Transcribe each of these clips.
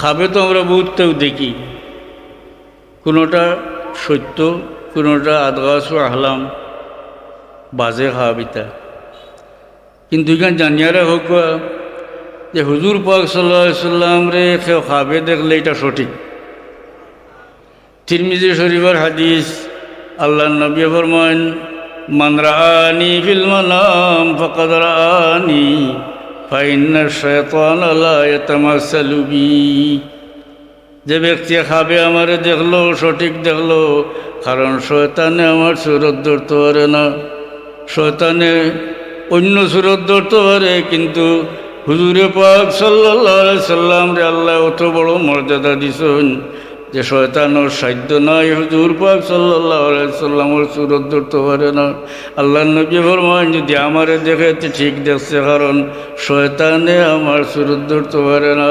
খাবে তো আমরা বহুতটাও দেখি। কোনোটা সত্য, কোনোটা আদগাছু আহলাম বাজে খাওয়াবিতা কিন্তু এখানে জানিয়ারা হোক যে হুজুর পাক সাল্লাহ সাল্লাম রে কেউ খাবে দেখলে এটা সঠিক। তিরমিজি শরীফের হাদিস আল্লাহ নবী ফরমান মান রাআনি ফিল মানাম ফাইন্না শায়তান লা ইয়াতামাসসালু বি যে ব্যক্তি খাবে, আমারে দেখল, সঠিক দেখল, কারণ শয়তানে আমার সুরত ধরতে পারে না। শয়তানে অন্য সুরত ধরতে পারে, কিন্তু হুজুরে পাক সাল্লাহ সাল্লাম রে আল্লাহ, অত বড় মর্যাদা দিছেন। যে শয়তানোর সাধ্য নাই, হুজুর পাক সাল্লাহ সাল্লামর সুরত ধরতে পারে না। আল্লাহ নবী ফরমান যদি আমারে দেখে, তো ঠিক দেখছে, কারণ শয়তানে আমার সুরত ধরতে পারে না।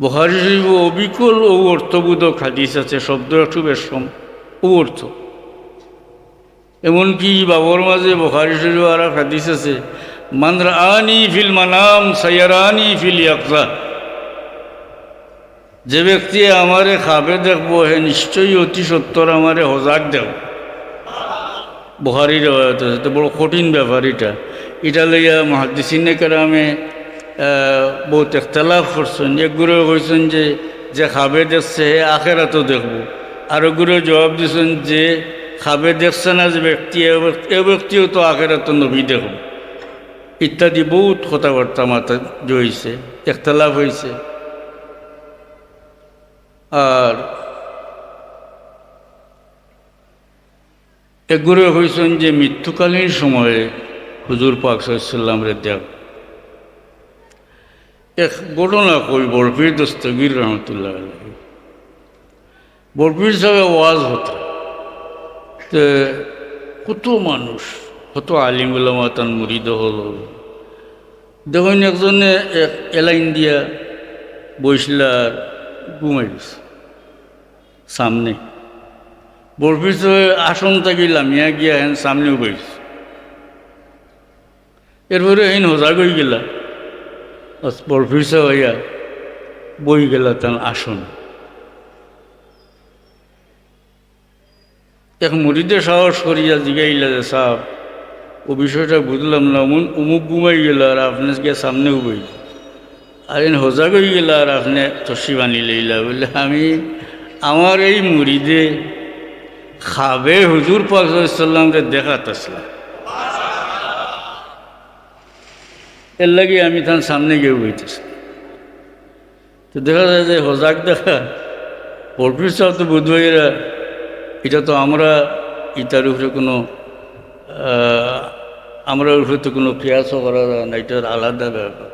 বহারি অবিকল ও অর্থবোধক হাদিস আছে, শব্দ একটু বেশ কম, ও অর্থ। এমনকি বাবর মাঝে বহারি শরীফ আর হাদিস আছে মানরা আনি ফিল মানাম সায়ারানি ফিল ইয়াকজা যে ব্যক্তি আমারে খাবে দেখব, হে নিশ্চয়ই অতি সত্তর আমারে হজাক দেব বহারি রেওয়ায়ত আছে তো বড় কঠিন ব্যাপার এটা। এটা লইয়া মহাদিসিনে কেরামে বহুত একতলাফ করছেন। একগুলো কইছেন যে যে খাবে দেখছে, হে আখেরাতো দেখব। আর ওগুলো জবাব দিছেন যে, খাবে দেখছে না যে ব্যক্তি, এ ব্যক্তিও তো আখেরাতো নবী দেখব ইত্যাদি বহুত কথাবার্তা মাথা জইছে একতলাফ হয়েছে। আর এগুলো হয়েছেন যে মৃত্যুকালীন সময়ে হুজুর পাক রে দেখ এক ঘটনা কই, বরফির দস্তগীর রহমতুল্লাহ বরফির সাহেব ওয়াজ হতো কত মানুষ, কত আলিমুল্লামা তান মুরিদ হল। দেখুন একজনে এক এলাইন দিয়া বইসলার ঘুমাই গেছে। সামনে। বরফির সাহেব আসন থাকি লামিয়া গিয়া হেন সামনেও বইছে। এরপরে হেন হোজা গই গেলা। বরফিরসা হইয়া বই গেলা তার আসন। এক মুড়িদে সাহস করিয়া জিগাইলা যে সাহ, ও বিষয়টা বুঝলাম না, অমুন উমুক ঘুমাই গেল আর আপনি গিয়ে সামনেও বই আর এন হোজা গই গেল আর আপনি তসি বানি লইলা, বলে আমি আমার এই মুড়িদে খাবে হুজুর পাকাল্লামকে দেখাত আসলাম এর লাগে আমি তার সামনে গিয়ে বইতেছি। তো দেখা যায় যে হজাক দেখা, পরফির সাহেব তো বুধবাইরা এটা তো আমরা ইটার উপরে কোনো আমরা উপরে তো কোনো কেয়াসও করা যায় না এটার আলাদা ব্যাপার।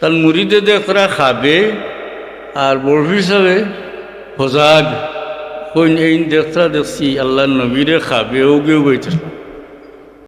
তার মুড়িতে দেখরা খাবে, আর বরফির সাহেবে হজাগ ওই এই দেখরা দেখছি আল্লাহ নবীরে খাবেও গেও বইতেছে।